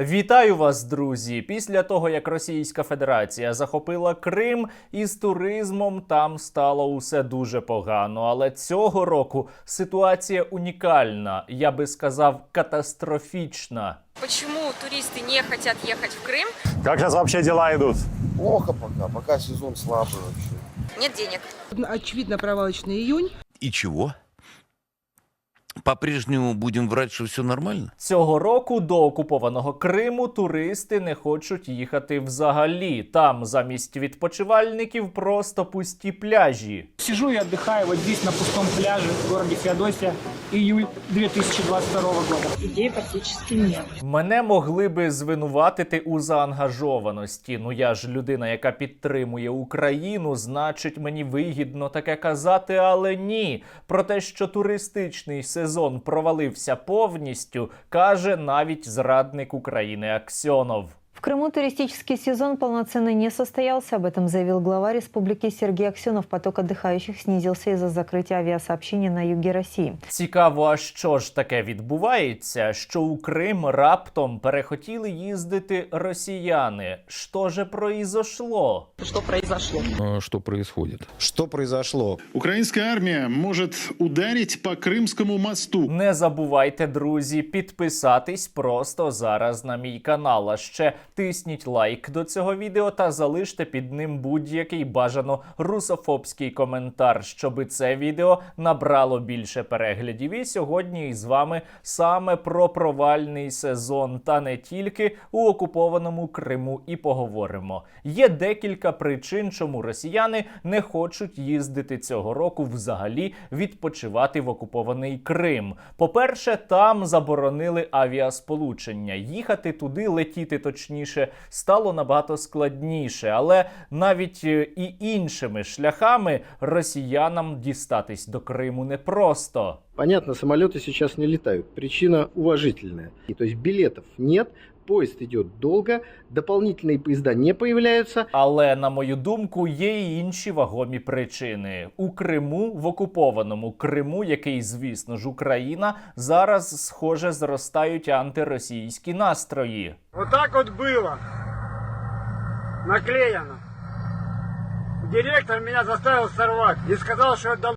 Вітаю вас, друзі! Після того, як Російська Федерація захопила Крим, із туризмом там стало усе дуже погано. Але цього року ситуація унікальна, я би сказав, катастрофічна. Почему туристы не хотят ехать в Крым? Как сейчас вообще дела идут? Плохо пока, пока сезон слабый вообще. Нет денег. Очевидно, провалочный июнь. И чего? По-прежнему будем врать, что все нормально? Цього року до окупованого Криму туристи не хочуть їхати взагалі. Там замість відпочивальників просто пусті пляжі. Сижу и отдыхаю вот здесь на пустом пляже в городе Феодосия. Июль 2022 года. Идей практически нет. Мене могли би звинуватити у заангажованості. Ну я ж людина, яка підтримує Україну, значить мені вигідно таке казати, але ні. Про те, що туристичний сезон провалився повністю, каже навіть зрадник України Аксьонов. В Крыму туристический сезон полноценно не состоялся. Об этом заявил глава республики Сергей Аксенов. Поток отдыхающих снизился из-за закрытия авиасообщения на юге России. Цікаво, а що ж таке відбувається, що у Крим раптом перехотіли їздити росіяни. Що же произошло? Что произошло? Что происходит? Что произошло? Украинская армия может ударить по Крымскому мосту. Не забувайте, друзі, підписатись просто зараз на мій канал. А ще тисніть лайк до цього відео та залиште під ним будь-який бажано русофобський коментар, щоби це відео набрало більше переглядів. І сьогодні із вами саме про провальний сезон, та не тільки у окупованому Криму і поговоримо. Є декілька причин, чому росіяни не хочуть їздити цього року взагалі відпочивати в окупований Крим. По-перше, там заборонили авіасполучення. Їхати туди, летіти точніше, стало набагато складніше, але навіть е, і іншими шляхами росіянам дістатись до Криму непросто. Понятно, самолеты сейчас не летают. Причина уважительная. То есть билетов нет, поезд идет долго, дополнительные поезда не появляются. Але на мою думку, є і інші вагомі причини у Криму, в окупованому Криму, який, звісно ж, Україна зараз схоже зростають антиросійські настрої. Вот так вот было. Наклеено. Директор меня заставил сорвать и сказал, что это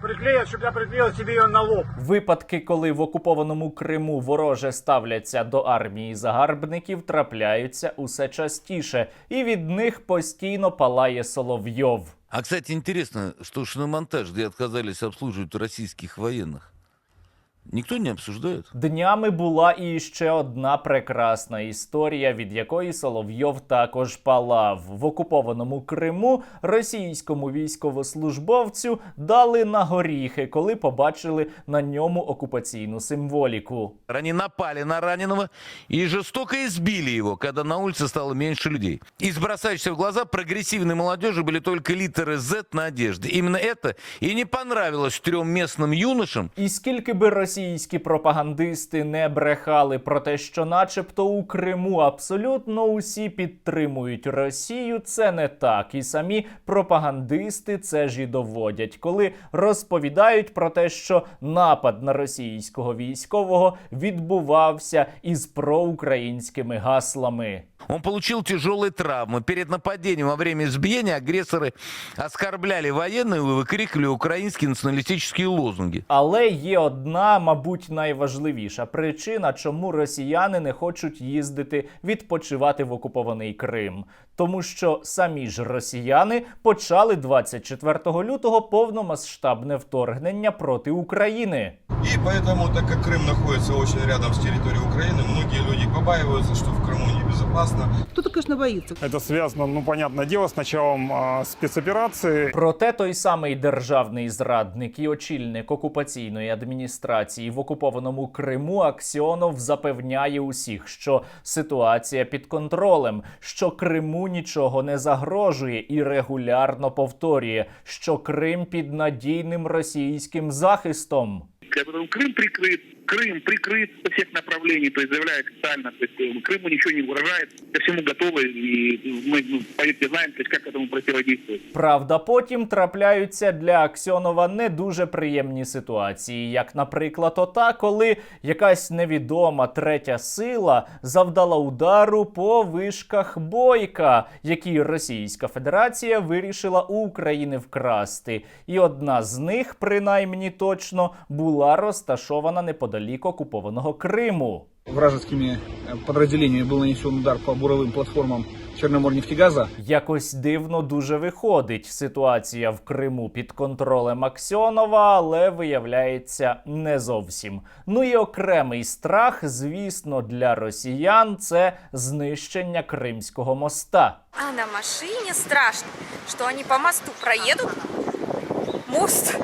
приклеят, щоб я приклеил себе ее на лоб. Випадки, коли в окупованому Криму вороже ставляться до армії загарбників, трапляються усе частіше, і від них постійно палає Соловйов. А, кстати, интересно, что шиномонтаж, где отказались обслуживать российских военных, никто не обсуждает? Днями була і ще одна прекрасна історія, від якої Соловйов також палав. В окупованому Криму російському військовослужбовцю дали на горіхи, коли побачили на ньому окупаційну символіку. Они напали на раненого и жестоко избили его, когда на улице стало меньше людей. Из бросающихся в глаза прогрессивной молодежи были только литеры Z на одежде. Именно это и не понравилось трем местным юношам, І скільки би російські пропагандисти не брехали про те, що, начебто, у Криму абсолютно усі підтримують Росію, це не так. І самі пропагандисти це ж і доводять, коли розповідають про те, що напад на російського військового відбувався із проукраїнськими гаслами. Он получил тяжелые травмы. Перед нападением во время избиения агрессоры оскорбляли военных и выкрикивали украинские националистические лозунги. Але є одна, мабуть, найважливіша причина, чому росіяни не хочуть їздити відпочивати в окупований Крим. Тому що самі ж росіяни почали 24 лютого повномасштабне вторгнення проти України. И поэтому, так как Крым находится очень рядом с территорией Украины, многие люди побаиваются, что в Крыму небезопасно. Кто-то, конечно, боится. Это связано, ну, понятное дело, с началом а, спецоперации. Проте той самий державний зрадник і очільник окупаційної адміністрації в окупованому Криму Аксьонов запевняє усіх, що ситуація під контролем, що Криму нічого не загрожує, і регулярно повторює, що Крим під надійним російським захистом. Крым прикрыт, Крым прикрыт со всех направлений, то есть заявляет официально, то есть э, Крыму ничего не угрожает, ко всему готовы, и мы, ну, поверьте, знаем, то есть как этому противодействовать. Правда, потім трапляються для Аксьонова не дуже приємні ситуації, як, наприклад, ота, коли якась невідома третя сила завдала удару по вишках бойка, які Російська Федерація вирішила у України вкрасти. І одна з них, принаймні точно, була розташована неподалік окупованого Криму. Вражескими э, подразделениями был нанесен удар по буровым платформам Черноморнефтегаза. Якось дивно дуже виходить ситуація в Криму під контролем Аксьонова, але виявляється не зовсім. Ну і окремий страх, звісно, для росіян це знищення Кримського моста. А на машине страшно, что они по мосту проедут, мост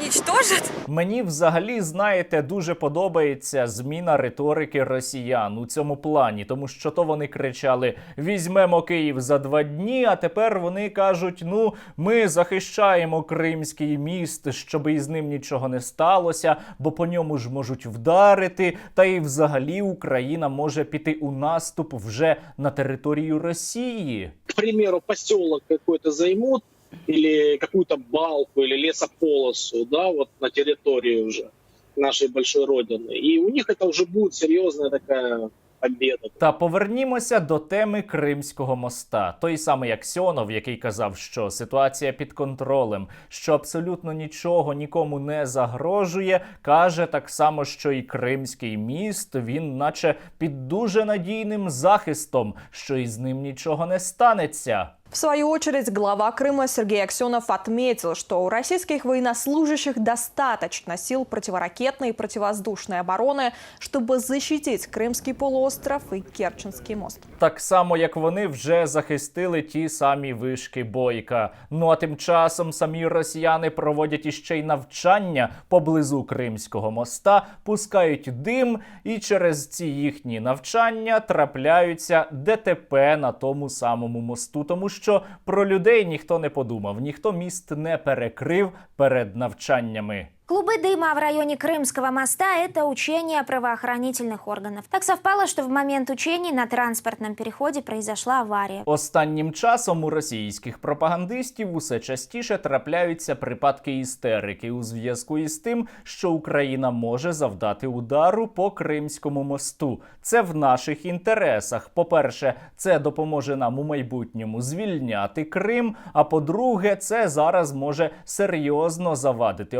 уничтожат. Мені взагалі, знаєте, дуже подобається зміна риторики росіян у цьому плані, тому що то вони кричали: візьмемо Київ за два дні. А тепер вони кажуть: ну, ми захищаємо Кримський міст, щоб із ним нічого не сталося, бо по ньому ж можуть вдарити. Та й взагалі Україна може піти у наступ вже на територію Росії. К примеру, поселок какой-то займут, или какую-то балку, или лесополосу, да, вот на территории уже нашей большой родины. И у них это уже будет серьезная такая победа. Та повернімося до теми Кримського моста. Той самий Аксьонов, який казав, що ситуація під контролем, що абсолютно нічого нікому не загрожує, каже так само, що і Кримський міст він, наче під дуже надійним захистом, що із ним нічого не станеться. В свою очередь, глава Крыма Сергей Аксенов отметил, что у российских военнослужащих достаточно сил противоракетной и противовоздушной обороны, чтобы защитить Крымский полуостров и Керченский мост. Так само, як вони вже захистили ті самі вишки бойка. Ну а тим часом самі росіяни проводять іще й навчання поблизу Кримського моста, пускають дим, і через ці їхні навчання трапляються ДТП на тому самому мосту, тому що про людей ніхто не подумав, ніхто міст не перекрив перед навчаннями. Клубы дыма в районе Крымского моста – это учения правоохранительных органов. Так совпало, что в момент учений на транспортном переходе произошла авария. Останнім часом у російських пропагандистів усе частіше трапляються припадки істерики у зв'язку із тим, що Україна може завдати удару по Кримському мосту. Це в наших інтересах. По-перше, це допоможе нам у майбутньому звільняти Крим. А по-друге, це зараз може серйозно завадити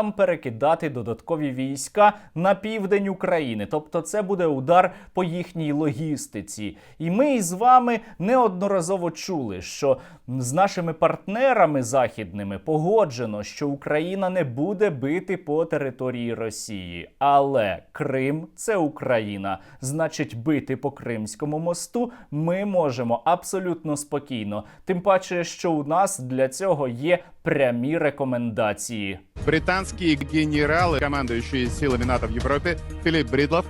окупантам перекидати додаткові війська на південь України. Тобто, це буде удар по їхній логістиці. І ми із вами неодноразово чули, що з нашими партнерами західними погоджено, що Україна не буде бити по території Росії. Але Крим це Україна. Значить, бити по Кримському мосту ми можемо абсолютно спокійно. Тим паче, що у нас для цього є прямі рекомендації. Британські генерали, командуючі силами НАТО в Європі, Філіп Брідлов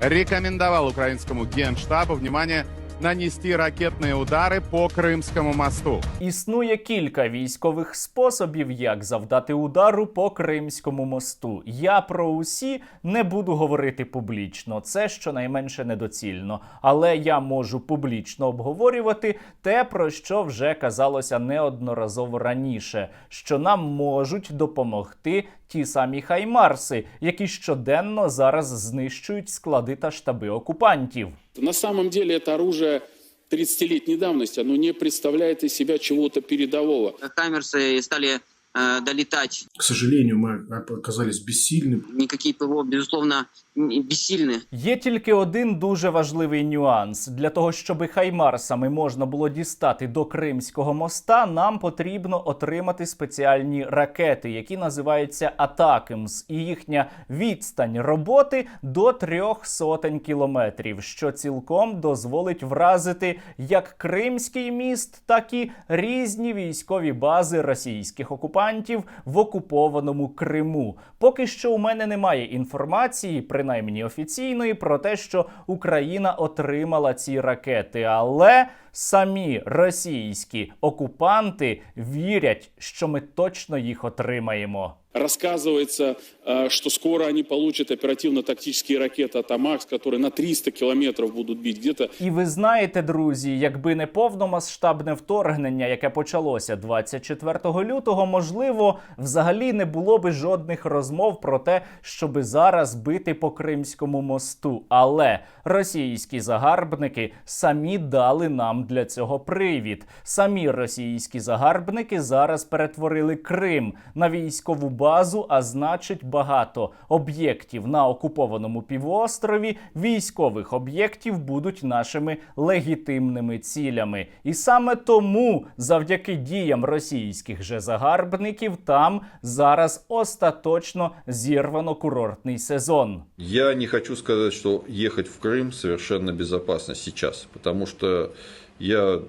рекомендував українському генштабу, внимание, нанести ракетные удары по Крымскому мосту. Існує кілька військових способів, як завдати удару по Кримському мосту. Я про усі не буду говорити публічно, це щонайменше недоцільно. Але я можу публічно обговорювати те, про що вже казалося неодноразово раніше, що нам можуть допомогти ті самі хаймарси, які щоденно зараз знищують склади та штаби окупантів. На самом деле это оружие 30-летней давности, оно не представляет из себя чего-то передового. Хаймерсы стали э, долетать. К сожалению, мы оказались бессильны. Никакие ПВО, безусловно, н- бессильны. Є тільки один дуже важливий нюанс. Для того, щоб хаймарсами можна було дістати до Кримського моста, нам потрібно отримати спеціальні ракети, які називаються Атакемс, і їхня відстань роботи до трьох сотень кілометрів, що цілком дозволить вразити як Кримський міст, так і різні військові бази російських окупантів в окупованому Криму. Поки що у мене немає інформації, принаймні офіційної, про те, що Україна отримала ці ракети, але самі російські окупанти вірять, що ми точно їх отримаємо. Рассказывается, э, что скоро они получат оперативно-тактические ракеты «Атамакс», которые на 300 километров будут бить где-то. І ви знаєте, друзі, якби не повномасштабне вторгнення, яке почалося 24 лютого, можливо, взагалі не було би жодних розмов про те, щоби зараз бити по Кримському мосту. Але російські загарбники самі дали нам для цього привід. Самі російські загарбники зараз перетворили Крим на військову базу, а значить багато об'єктів на окупованому півострові, військових об'єктів будуть нашими легітимними цілями. І саме тому, завдяки діям російських же загарбників, там зараз остаточно зірвано курортний сезон. Я не хочу сказать, что ехать в Крым совершенно безопасно сейчас, потому что я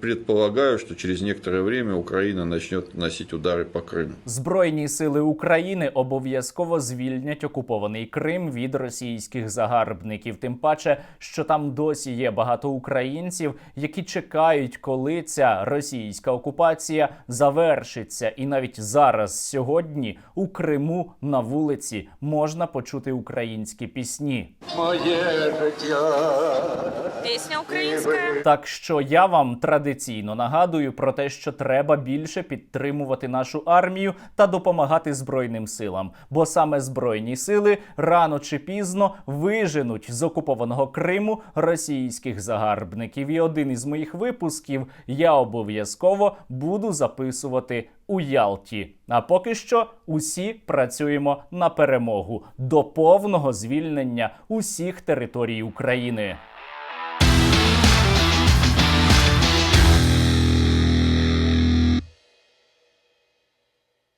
предполагаю, что через некоторое время Украина начнет наносить удары по Крыму. Збройні сили України обов'язково звільнять окупований Крим від російських загарбників. Тим паче, що там досі є багато українців, які чекають, коли ця російська окупація завершиться. І навіть зараз, сьогодні, у Криму на вулиці можна почути українські пісні. Моє життя. Песня українська. Так що я вам традиційно нагадую про те, що треба більше підтримувати нашу армію та допомагати збройним силам, бо саме збройні сили рано чи пізно виженуть з окупованого Криму російських загарбників. І один із моїх випусків я обов'язково буду записувати у Ялті. А поки що усі працюємо на перемогу до повного звільнення усіх територій України.